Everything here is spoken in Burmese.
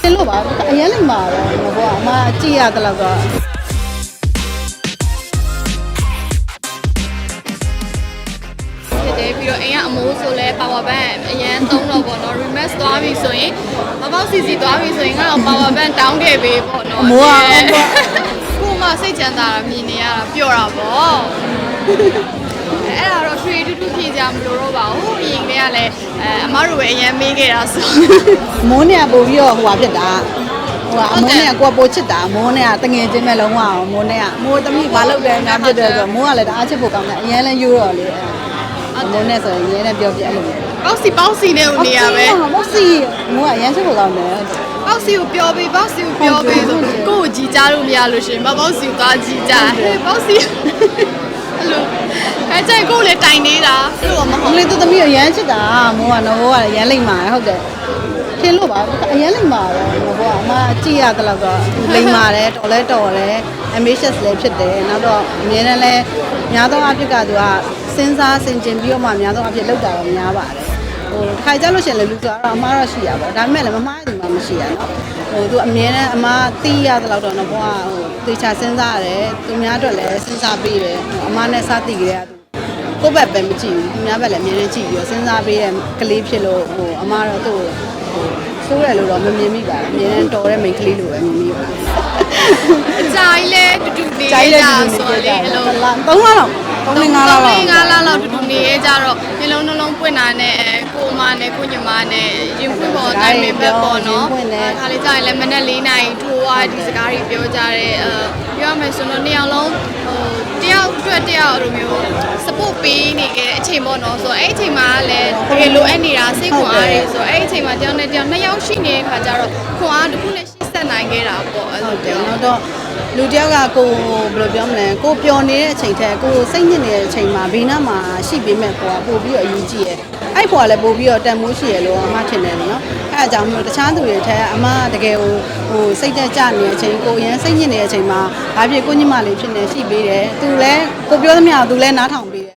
သင်လို့ပါအရင်လိမ့်ပါတော့ငဘောအမကြည့်ရတယ်လို့တော့ဖြစ်တယ်ပြီးတော့အိမ်ကအမိုးဆိုလဲ power bank အရင်သုံးတော့ပေါ့နော် remix သွားပြီဆိုရင်မပေါက် CC သွားပြီဆိုရင်ကတော့ power bank တောင်းခဲ့ပေးပေါ့နော်အမိုးကအဲကိုမစိတ်ချမ်းသာတာမြင်နေရတာပျော့တာပေါ့အဲ့ဒါတော့ရွှေတူတူ ဖြည့်ကြမလို့တော့ပါဘူးအရင်ကတည်းကလည်းအဲအမတို့ပဲအရင်မေးခဲ့တာဆိုမိုးနဲ့ပို့ပြီးတော့ဟိုဟာဖြစ်တာဟိုကအမိုးနဲ့ကိုကပို့ချစ်တာမိုးနဲ့ကတငယ်ချင်းမဲ့လုံးဝအောင်မိုးနဲ့ကမိုးသမီးဘာလုပ်တယ်ငါဖြစ်တယ်ဆိုတော့မိုးကလည်းတအားချစ်ဖို့ကောင်းတယ်အရင်လည်းယူတော့လေမိုးနဲ့ဆိုရင်ရဲနဲ့ပြောပြအဲ့လိုမျိုးပေါက်စီပေါက်စီနဲ့နေရပဲမိုးစီမိုးကအရင်ချစ်ဖို့ကောင်းတယ်ပေါက်စီကိုပြောပေးပေါက်စီကိုပြောပေးဆိုကိုယ့်ကိုကြည်ကြလို့မရလို့ရှရင်မပေါက်စီကိုသွားကြည်ကြဟဲ့ပေါက်စီအဲ့လို အဲကြိုက်ကိုလည်းတိုင်နေတာအဲ့လိုမဟုတ်အမလေးသူသမီးကိုရမ်းချစ်တာမိုးကတော့ကရမ်းလိမ့်ပါဟုတ်တယ်ထင်လို့ပါအရင်လိမ့်ပါတော့ငဘောအမကြည့်ရတယ်လို့တော့လိမ့်ပါတယ်တော်လဲတော်လဲ ambitious လည်းဖြစ်တယ်နောက်တော့အမြဲတမ်းလဲများသောအားဖြင့်ကသူကစဉ်းစားဆင်ခြင်ပြီးတော့မှများသောအားဖြင့်လောက်တာတော့များပါတယ်ဟိုတစ်ခါကြလို့ရှိရင်လည်းလူဆိုတော့အမားတော့ရှိရပါဒါပေမဲ့လည်းမမားရင်မှမရှိရနော်ဟိုသူအမြဲတမ်းအမားသိရတယ်လို့တော့နော်ဘောကဟိုသေချာစဉ်းစားရတယ်သူများအတွက်လည်းစဉ်းစားပေးတယ်ဟိုအမားနဲ့စသည်ကြတဲ့သူ ကိုယ့်ဘက်ပဲမကြည့်ဘူးသူများဘက်လည်းအမြဲတမ်းကြည့်ပြီးတော့စဉ်းစားပေးတဲ့ကလေးဖြစ်လို့ဟိုအမကတော့သူ့ကိုဟိုဆိုးရလို့တော့မမြင်မိပါဘူးအမြဲတမ်းတော်တဲ့မိန်းကလေးလိုပဲမြင်မိပါတယ်အကြိုင်လဲတူတူနေကြိုက်ရတဲ့ကြဒီဆိုလိုတော့နေလေကြအဲ့တယ်လိုသုံးလလောက်သုံးလငါးလလောက်ငါးလားလောက်တူတူနေရကြတော့မျိုးလုံးနှလုံးပွင့်တာနဲ့အဲကိုမနဲ့ကိုညီမနဲ့ရင်ပွင့်ပေါ်တိုင်းပဲပဲပေါ့နော်ခါလေးကြာရင်လည်းမနေ့၄နာရီထိုးသွားဒီစကားတွေပြောကြတယ်အဲပြောရမယ်ဆိုတော့နှစ်ယောက်လုံးဟိုတယောက်အတွက်တယောက်လိုမျိုး support ပေးနေခဲ့တဲ့အချိန်ပေါ့နော်ဆိုတော့အဲ့အချိန်မှာလည်းတကယ်လိုအပ်နေတာစိတ်ခွန်အားတွေဆိုတော့အဲ့အချိန်မှာတယောက်နဲ့တယောက်နှစ်ယောက်ရှိနေတဲ့ခါကျတော့ခွန်အားတစ်ခုနဲ့ရှိဆက်နိုင်ခဲ့တာပေါ့အဲ့ဟုလိုတ်တယ်ပြောနောက်တော့လူတယောက်ကကိုဘယ်လိုပြောမလဲကိုပျော်နေတဲ့အချိန်ထက်ကိုစိတ်ညစ်နေတဲ့အချိန်မှာဘေးနားမှာရှိပေးမဲ့ကိုကပို့ပြီးတော့အရေးကြီးရဲ့အဲ့ပေါ်ကလည်းပို့ပြီးတော့တန်မိုးရှိရလို့အမထင်တယ်နော်အဲ့အကြောင်းမျိုးတခြားသူတွေထက်အမတကယ်ဟိုဟိုစိတ်သက်ကြနေတဲ့အချိန်ကိုအရင်စိတ်ညစ်နေတဲ့အချိန်မှာဘာဖြစ်ကိုညမလေးဖြစ်နေရှိပေးတယ်သူလည်းကိုပြောသမျှသူလည်းနားထောင်ပေး